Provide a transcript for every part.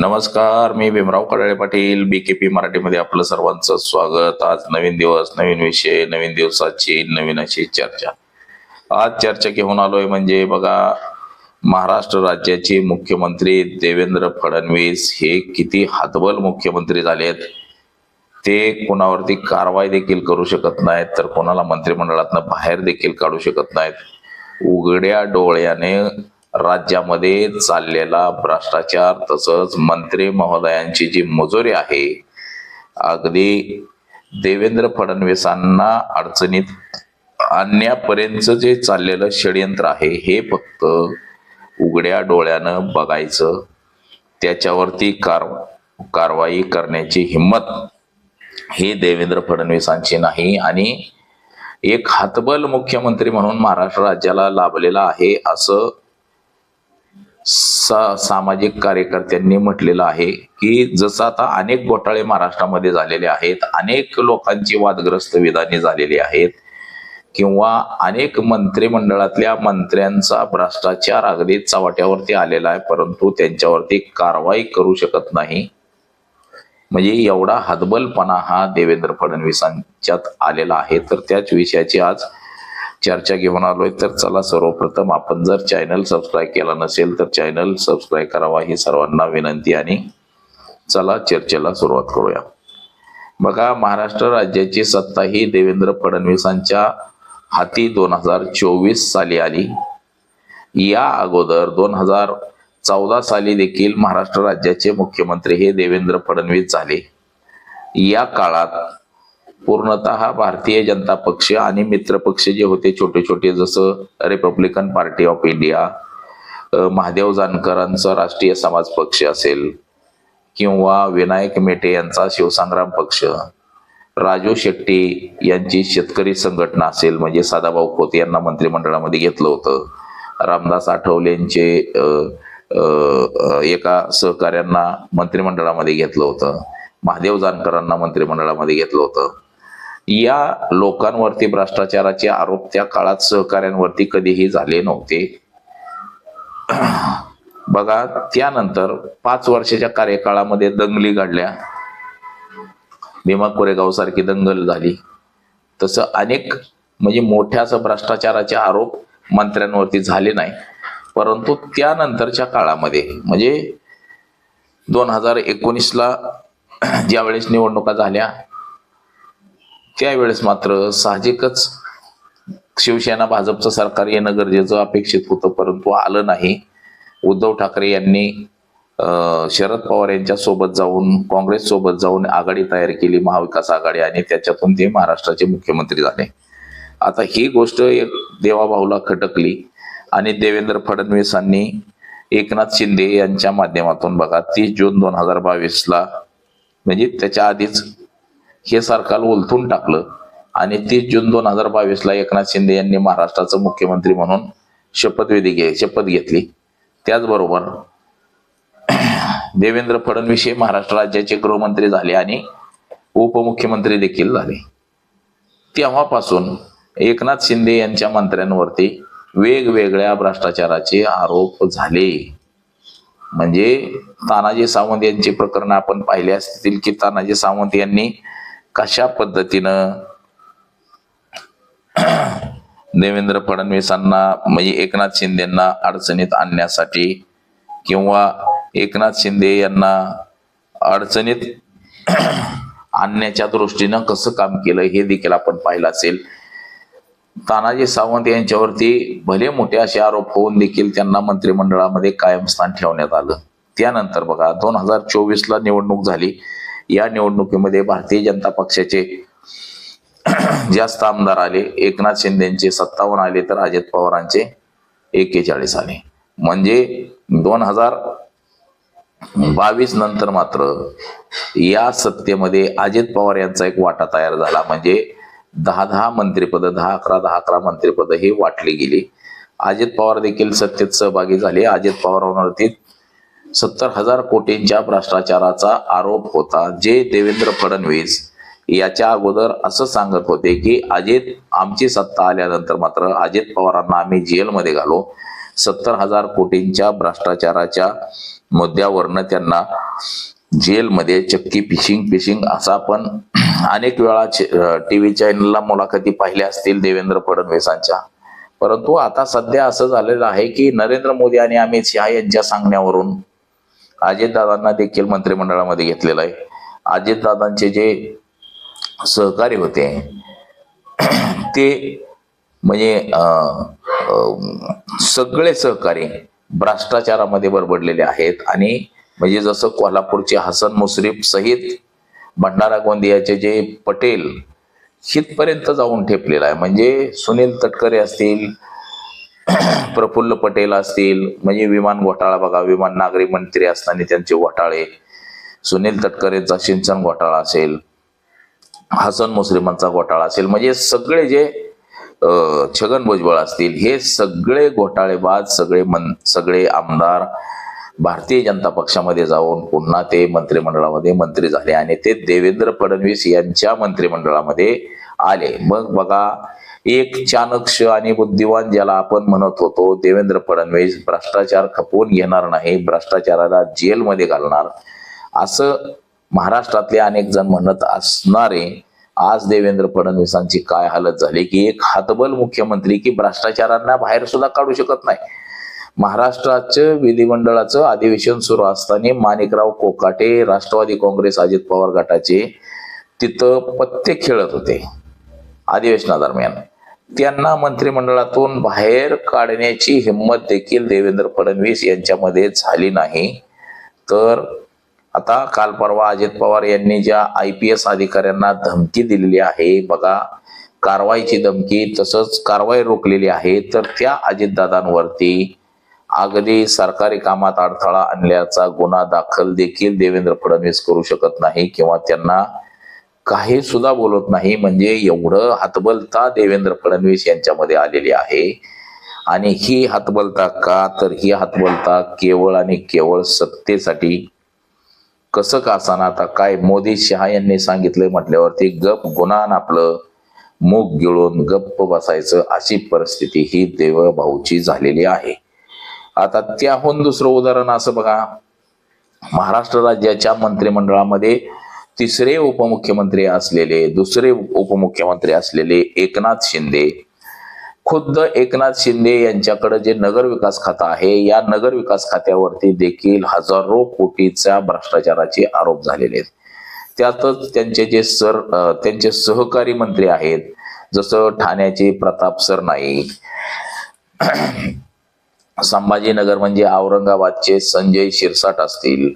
नमस्कार मी भीमराव कडाळे पाटील बीकेपी मराठीमध्ये आपलं सर्वांचं स्वागत. आज नवीन दिवस नवीन विषय नवीन दिवसाची नवीन अशी चर्चा. आज चर्चा घेऊन आलोय म्हणजे बघा महाराष्ट्र राज्याचे मुख्यमंत्री देवेंद्र फडणवीस हे किती हातबल मुख्यमंत्री झालेत ते कोणावरती कारवाई देखील करू शकत नाहीत तर कोणाला मंत्रिमंडळातनं बाहेर देखील काढू शकत नाहीत. उघड्या डोळ्याने राज्यामध्ये चाललेला भ्रष्टाचार तसंच मंत्री महोदयांची जी मजुरी आहे अगदी देवेंद्र फडणवीसांना अडचणीत आणण्यापर्यंत जे चाललेलं षडयंत्र आहे हे फक्त उघड्या डोळ्यानं बघायचं. त्याच्यावरती कार कारवाई करण्याची हिंमत ही देवेंद्र फडणवीसांची नाही आणि एक हातबल मुख्यमंत्री म्हणून महाराष्ट्र राज्याला लाभलेला आहे असं सा सामाजिक कार्यकर्त्यांनी म्हटलेलं आहे की जसं आता अनेक घोटाळे महाराष्ट्रामध्ये झालेले आहेत अनेक लोकांची वादग्रस्त विधाने झालेली आहेत किंवा अनेक मंत्रिमंडळातल्या मंत्र्यांचा भ्रष्टाचार अगदी चव्हाट्यावरती आलेला आहे परंतु त्यांच्यावरती कारवाई करू शकत नाही. म्हणजे एवढा हतबलपणा हा देवेंद्र फडणवीसांच्यात आलेला आहे. तर त्याच विषयाची आज चर्चा घेऊन आलोय तर चला सर्वप्रथम आपण जर चॅनल सबस्क्राईब केला नसेल तर चॅनल सबस्क्राईब करावा ही सर्वांना विनंती आणि चला चर्चेला सुरुवात करूया. बघा महाराष्ट्र राज्याची सत्ता ही देवेंद्र फडणवीसांच्या हाती दोन हजार चोवीस साली आली. या अगोदर दोन हजार चौदा साली देखील महाराष्ट्र राज्याचे मुख्यमंत्री हे देवेंद्र फडणवीस झाले. या काळात पूर्णतः भारतीय जनता पक्ष आणि मित्र पक्ष जे होते छोटे छोटे जसं Republican party of India Mahadev जानकरांचा Rashtriya Samaj पक्ष असेल किंवा विनायक मेटे यांचा शिवसंग्राम पक्ष राजू शेट्टी यांची शेतकरी संघटना असेल म्हणजे सदाभाऊ खोत यांना मंत्रिमंडळामध्ये घेतलं होतं. रामदास आठवलेंचे एका सहकाऱ्यांना मंत्रिमंडळामध्ये घेतलं होतं. महादेव जानकरांना मंत्रिमंडळामध्ये घेतलं होतं. या लोकांवरती भ्रष्टाचाराचे आरोप त्या काळात सहकाऱ्यांवरती कधीही झाले नव्हते. बघा त्यानंतर पाच वर्षाच्या कार्यकाळामध्ये दंगली घडल्या. भीमा कोरेगाव सारखी दंगल झाली. तसं अनेक म्हणजे मोठ्या असं भ्रष्टाचाराचे आरोप मंत्र्यांवरती झाले नाही. परंतु त्यानंतरच्या काळामध्ये म्हणजे दोन हजार एकोणीसला ज्यावेळेस निवडणुका झाल्या त्यावेळेस मात्र साहजिकच शिवसेना भाजपचं सरकार येणं गरजेचं अपेक्षित होतं परंतु आलं नाही. उद्धव ठाकरे यांनी शरद पवार यांच्या सोबत जाऊन काँग्रेस सोबत जाऊन आघाडी तयार केली महाविकास आघाडी आणि त्याच्यातून ते महाराष्ट्राचे मुख्यमंत्री झाले. आता ही गोष्ट एक देवाभाऊला खटकली आणि देवेंद्र फडणवीसांनी एकनाथ शिंदे यांच्या माध्यमातून बघा तीस जून दोन हजार बावीसला म्हणजे त्याच्या आधीच हे सरकार उलथून टाकलं. आणि तीस जून दोन हजार बावीसला एकनाथ शिंदे यांनी महाराष्ट्राचं मुख्यमंत्री म्हणून शपथविधी घे शपथ घेतली. त्याचबरोबर देवेंद्र फडणवीस हे महाराष्ट्र राज्याचे गृहमंत्री झाले आणि उपमुख्यमंत्री देखील झाले. तेव्हापासून एकनाथ शिंदे यांच्या मंत्र्यांवरती वेगवेगळ्या भ्रष्टाचाराचे आरोप झाले. म्हणजे तानाजी सावंत यांची प्रकरण आपण पाहिले असतील की तानाजी सावंत यांनी कशा पद्धतीनं देवेंद्र फडणवीसांना म्हणजे एकनाथ शिंदेना अडचणीत आणण्यासाठी किंवा एकनाथ शिंदे यांना अडचणीत आणण्याच्या दृष्टीनं कसं काम केलं हे देखील आपण पाहिलं असेल. तानाजी सावंत यांच्यावरती भले मोठे असे आरोप होऊन देखील त्यांना मंत्रिमंडळामध्ये कायम स्थान ठेवण्यात आलं. त्यानंतर बघा दोन हजार चोवीस ला निवडणूक झाली. या निवडणुकीमध्ये भारतीय जनता पक्षाचे जास्त आमदार आले. एकनाथ शिंदेचे सत्तावन्न आले तर अजित पवारांचे एक्केचाळीस आले. म्हणजे दोन हजार बावीस नंतर मात्र या सत्तेमध्ये अजित पवार यांचा एक वाटा तयार झाला. म्हणजे दहा दहा मंत्रिपद दहा अकरा दहा अकरा मंत्रिपद ही वाटली गेली. अजित पवार देखील सत्तेत सहभागी झाले. अजित पवारांवरती सत्तर हजार कोटींच्या भ्रष्टाचाराचा आरोप होता. जे देवेंद्र फडणवीस याच्या अगोदर असं सांगत होते की अजित आमची सत्ता आल्यानंतर मात्र अजित पवारांना आम्ही जेलमध्ये घालो. सत्तर हजार कोटींच्या भ्रष्टाचाराच्या मुद्द्यावरनं त्यांना जेलमध्ये चक्की फिशिंग फिशिंग असा पण अनेक वेळा टी व्ही चॅनलला मुलाखती पाहिल्या असतील देवेंद्र फडणवीसांच्या. परंतु आता सध्या असं झालेलं आहे की नरेंद्र मोदी आणि अमित शहा यांच्या सांगण्यावरून अजितदादांना देखील मंत्रिमंडळामध्ये घेतलेलं आहे. अजितदादांचे जे सहकारी होते ते म्हणजे सगळे सहकारी भ्रष्टाचारामध्ये बरबडलेले आहेत आणि म्हणजे जसं कोल्हापूरचे हसन मुश्रीफ सहित भंडारा गोंदियाचे जे पटेल हितपर्यंत जाऊन ठेपलेला आहे. म्हणजे सुनील तटकरे असतील प्रफुल्ल पटेल असतील म्हणजे विमान घोटाळा बघा विमान नागरी मंत्री असताना त्यांचे घोटाळे. सुनील तटकरेंचा सिंचन घोटाळा असेल हसन मुस्लिमांचा घोटाळा असेल म्हणजे सगळे जे छगन भुजबळ असतील हे सगळे घोटाळेबाज सगळे मन सगळे आमदार भारतीय जनता पक्षामध्ये जाऊन पुन्हा ते मंत्रिमंडळामध्ये मंत्री झाले आणि ते देवेंद्र फडणवीस यांच्या मंत्रिमंडळामध्ये आले. मग बघा एक चाणक्य आणि बुद्धिवान ज्याला आपण म्हणत होतो देवेंद्र फडणवीस भ्रष्टाचार खपवून घेणार नाही भ्रष्टाचाराला जेलमध्ये घालणार. असं महाराष्ट्रातले अनेक जण म्हणत असणारे आज देवेंद्र फडणवीसांची काय हालत झाली की एक हातबल मुख्यमंत्री की भ्रष्टाचारांना बाहेर सुद्धा काढू शकत नाही. महाराष्ट्राचं विधिमंडळाचं अधिवेशन सुरू असताना माणिकराव कोकाटे राष्ट्रवादी काँग्रेस अजित पवार गटाचे तिथं पत्ते खेळत होते अधिवेशनादरम्यान. त्यांना मंत्रिमंडळातून बाहेर काढण्याची हिंमत देखील देवेंद्र फडणवीस यांच्यामध्ये झाली नाही. तर आता काल परवा अजित पवार यांनी ज्या आय पी एस अधिकाऱ्यांना धमकी दिलेली आहे बघा कारवाईची धमकी तसंच कारवाई रोखलेली आहे तर त्या अजितदादांवरती अगदी सरकारी कामात अडथळा आणल्याचा गुन्हा दाखल देखील देवेंद्र फडणवीस करू शकत नाही किंवा त्यांना काही सुद्धा बोलत नाही. म्हणजे एवढं हातबलता देवेंद्र फडणवीस यांच्यामध्ये आलेली आहे. आणि ही हातबलता का? तर ही हातबलता केवळ आणि केवळ सत्तेसाठी. कसं का असाना? आता काय मोदी शहा यांनी सांगितलं म्हटल्यावरती गप गुणान आपलं मूग गिळून गप्प बसायचं अशी परिस्थिती ही देवभाऊची झालेली आहे. आता त्याहून दुसरं उदाहरण असं बघा. महाराष्ट्र राज्याच्या मंत्रिमंडळामध्ये तिसरे उपमुख्यमंत्री असलेले दुसरे उपमुख्यमंत्री असलेले एकनाथ शिंदे. खुद्द एकनाथ शिंदे यांच्याकडे जे नगर विकास खातं आहे या नगर विकास खात्यावरती देखील हजारो कोटीच्या भ्रष्टाचाराचे आरोप झालेले आहेत. त्यातच त्यांचे जे सर त्यांचे सहकारी मंत्री आहेत जसं ठाण्याचे प्रताप सरनाईक संभाजीनगर म्हणजे औरंगाबादचे संजय शिरसाट असतील.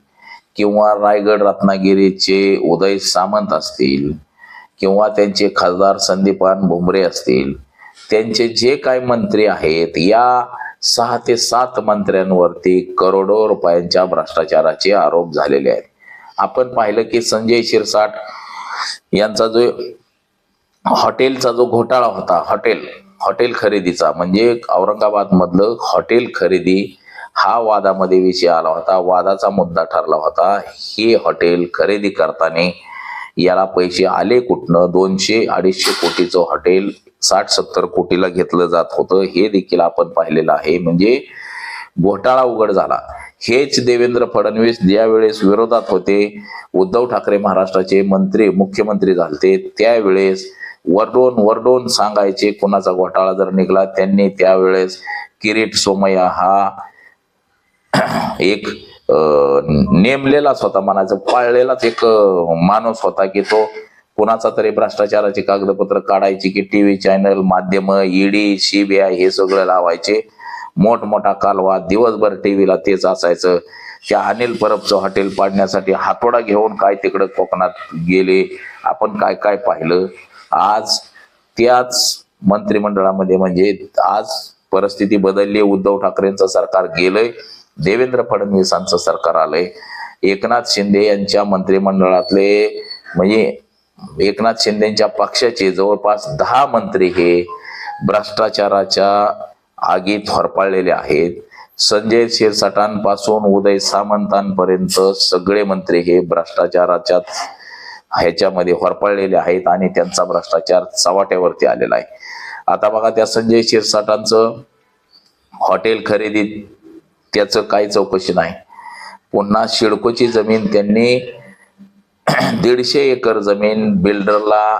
किंवा रायगड रत्नागिरीचे उदय सामंत असतील किंवा त्यांचे खासदार संदीपान भुमरे असतील त्यांचे जे काय मंत्री आहेत या सहा ते सात मंत्र्यांवरती करोडो रुपयांच्या भ्रष्टाचाराचे आरोप झालेले आहेत. आपण पाहिलं की संजय शिरसाट यांचा जो हॉटेलचा जो घोटाळा होता हॉटेल हॉटेल खरेदीचा म्हणजे औरंगाबाद मधलं हॉटेल खरेदी हा वादामध्ये विषय आला होता वादाचा मुद्दा ठरला होता. हे हॉटेल खरेदी करताना याला पैसे आले कुठनं? दोनशे अडीचशे कोटीचं हॉटेल साठ सत्तर कोटीला घेतलं जात होतं. हे देखील आपण पाहिलेलं आहे. म्हणजे घोटाळा उघड झाला. हेच देवेंद्र फडणवीस ज्यावेळेस विरोधात होते उद्धव ठाकरे महाराष्ट्राचे मंत्री मुख्यमंत्री झालते त्यावेळेस वरडोन वरडोन सांगायचे कोणाचा घोटाळा जर निघाला त्यांनी त्यावेळेस किरीट सोमय्या हा एक नेमलेला नेमलेलाच होता म्हणायचं पाळलेलाच एक माणूस होता की तो कुणाचा तरी भ्रष्टाचाराची कागदपत्र काढायची की टीव्ही चॅनल माध्यम ईडी सीबीआय हे सगळं लावायचे. मोठमोठा कालवा दिवसभर टीव्हीला तेच असायचं. त्या अनिल परबचं हॉटेल पाडण्यासाठी हातोडा घेऊन काय तिकडं कोकणात गेले आपण काय काय पाहिलं? आज त्याच मंत्रिमंडळामध्ये म्हणजे आज परिस्थिती बदलली उद्धव ठाकरेंचं सरकार गेलंय. देवेंद्र फडणवीसांचं सरकार आलंय. एकनाथ शिंदे यांच्या मंत्रिमंडळातले म्हणजे एकनाथ शिंदेच्या पक्षाचे जवळपास दहा मंत्री हे भ्रष्टाचाराच्या आगीत होरपाळलेले आहेत. संजय शिरसाटांपासून उदय सामंतांपर्यंत सगळे मंत्री हे भ्रष्टाचाराच्या ह्याच्यामध्ये होरपळलेले आहेत आणि त्यांचा भ्रष्टाचार चव्हाट्यावरती आलेला आहे. आता बघा त्या संजय शिरसाटांचं हॉटेल खरेदीत त्याचं काही चौकशी नाही. पुन्हा शिडकोची जमीन त्यांनी दीडशे एकर जमीन बिल्डरला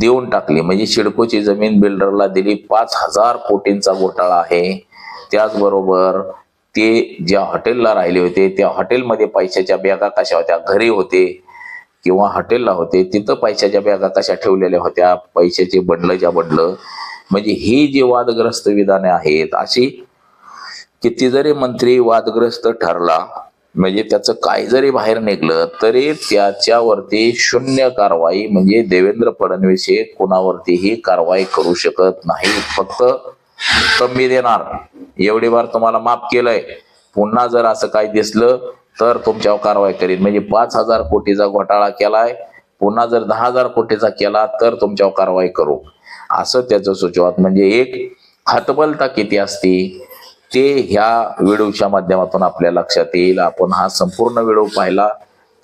देऊन टाकली. म्हणजे शिडकोची जमीन बिल्डरला दिली. पाच हजार कोटींचा घोटाळा आहे. त्याचबरोबर ते ज्या हॉटेलला राहिले होते त्या हॉटेलमध्ये पैशाच्या बॅगा कशा होत्या घरी होते किंवा हॉटेलला होते तिथं पैशाच्या बॅगा कशा ठेवलेल्या होत्या पैशाचे बंडलं ज्या बंडलं. म्हणजे ही जी वादग्रस्त विधाने आहेत अशी किती जरी मंत्री वादग्रस्त ठरला म्हणजे त्याचं काय जरी बाहेर निघलं तरी त्याच्यावरती शून्य कारवाई म्हणजे देवेंद्र फडणवीस हे कुणावरतीही कारवाई करू शकत नाही फक्त कमी देणार. एवढी बार तुम्हाला माफ केलंय. पुन्हा जर असं काय दिसलं तर तुमच्यावर कारवाई करीन. म्हणजे पाच हजार कोटीचा घोटाळा केलाय पुन्हा जर दहा हजार कोटीचा केला तर तुमच्यावर कारवाई करू. असं त्याचं सुचवत. म्हणजे एक हतबलता किती असती? ते ह्या व्हिडिओच्या माध्यमातून आपल्या लक्षात येईल. आपण हा संपूर्ण व्हिडिओ पाहिला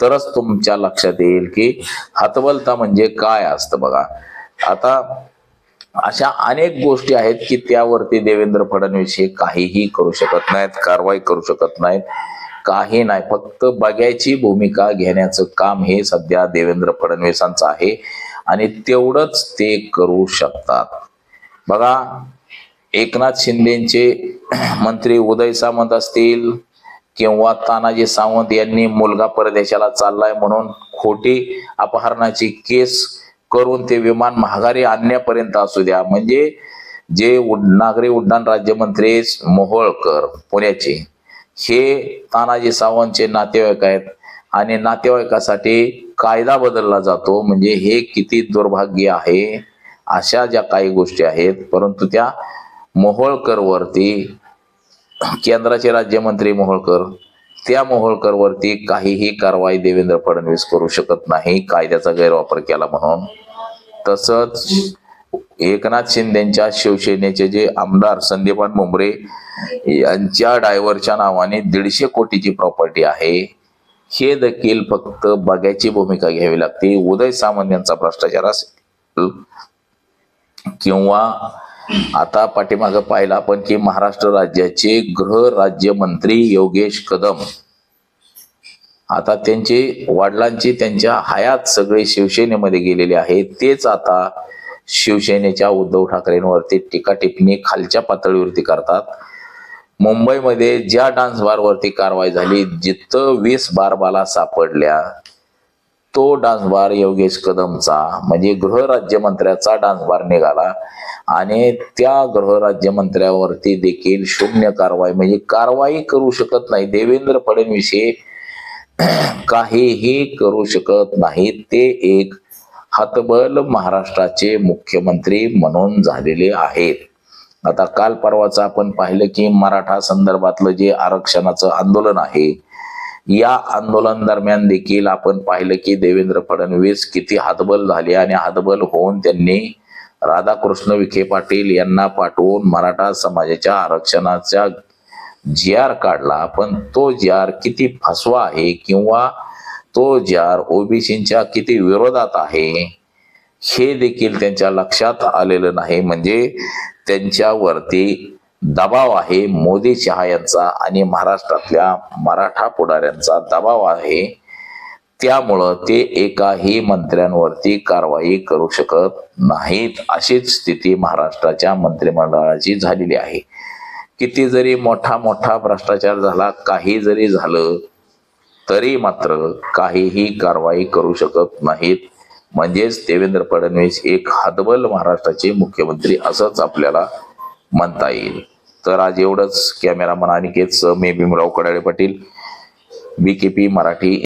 तरच तुमच्या लक्षात येईल की हतबलता म्हणजे काय असतं बघा. आता अशा अनेक गोष्टी आहेत की त्यावरती देवेंद्र फडणवीस हे काहीही करू शकत नाहीत कारवाई करू शकत नाहीत. काही नाही फक्त बघायची भूमिका घेण्याचं काम हे सध्या देवेंद्र फडणवीसांचं आहे आणि तेवढंच ते करू शकतात. बघा एकनाथ शिंदेचे मंत्री उदय सामंत असतील किंवा तानाजी सावंत यांनी मुलगा परदेशाला चाललाय म्हणून खोटी अपहरणाची केस करून ते विमान महागारी आणण्यापर्यंत असू द्या. म्हणजे जे उड- नागरी उड्डाण राज्यमंत्री मोहोळकर पुण्याचे हे तानाजी सावंतचे नातेवाईक आहेत आणि नातेवाईकासाठी कायदा बदलला जातो. म्हणजे हे किती दुर्भाग्य आहे अशा ज्या काही गोष्टी आहेत परंतु त्या मोहोळकर वरती केंद्राचे राज्यमंत्री मोहोळकर त्या मोहोळकर वरती काहीही कारवाई देवेंद्र फडणवीस करू शकत नाही कायद्याचा गैरवापर केला म्हणून. तसंच एकनाथ शिंदेच्या शिवसेनेचे जे आमदार संदीपान मुंबरे यांच्या डायव्हरच्या नावाने दीडशे कोटीची प्रॉपर्टी आहे हे देखील फक्त बघायची भूमिका घ्यावी लागते. उदय सामंत यांचा भ्रष्टाचार असेल किंवा आता पाठीमागं पाहिलं आपण की महाराष्ट्र राज्याचे गृह राज्यमंत्री योगेश कदम. आता त्यांचे वडिलांची त्यांच्या हयात सगळे शिवसेनेमध्ये गेलेले आहेत तेच आता शिवसेनेच्या उद्धव ठाकरेंवरती टीका टिप्पणी खालच्या पातळीवरती करतात. मुंबईमध्ये ज्या डान्स बारवरती कारवाई झाली जिथं वीस बारबाला सापडल्या तो डान्सबार योगेश कदमचा म्हणजे गृहराज्यमंत्र्याचा डान्स बार निघाला. आणि त्या गृहराज्यमंत्र्यावरती देखील शून्य कारवाई म्हणजे कारवाई करू शकत नाही. देवेंद्र फडणवीस हे काहीही करू शकत नाहीत. ते एक हतबल महाराष्ट्राचे मुख्यमंत्री म्हणून झालेले आहेत. आता काल परवाचं आपण पाहिलं की मराठा संदर्भातलं जे आरक्षणाचं आंदोलन आहे या आंदोलन दरम्यान देखील आपण पाहिलं की देवेंद्र फडणवीस किती हातबल झाले आणि हातबल होऊन त्यांनी राधाकृष्ण विखे पाटील यांना पाठवून मराठा समाजाच्या आरक्षणाचा जी आर काढला. पण तो जी आर किती फसवा आहे किंवा तो जी आर ओबीसीच्या किती विरोधात आहे हे देखील त्यांच्या लक्षात आलेलं नाही. म्हणजे त्यांच्यावरती दबाव आहे मोदी शहा यांचा आणि महाराष्ट्रातल्या मराठा पुढाऱ्यांचा दबाव आहे. त्यामुळं ते एकाही मंत्र्यांवरती कारवाई करू शकत नाहीत अशीच स्थिती महाराष्ट्राच्या मंत्रिमंडळाची झालेली आहे. किती जरी मोठा मोठा भ्रष्टाचार झाला काही जरी झालं तरी मात्र काहीही कारवाई करू शकत नाहीत. म्हणजेच देवेंद्र फडणवीस एक हदबल महाराष्ट्राचे मुख्यमंत्री असंच आपल्याला म्हणता येईल. तर आज एवढंच. कॅमेरामन अनिकेत मे Bhimrao Kadale Patil V K P Marathi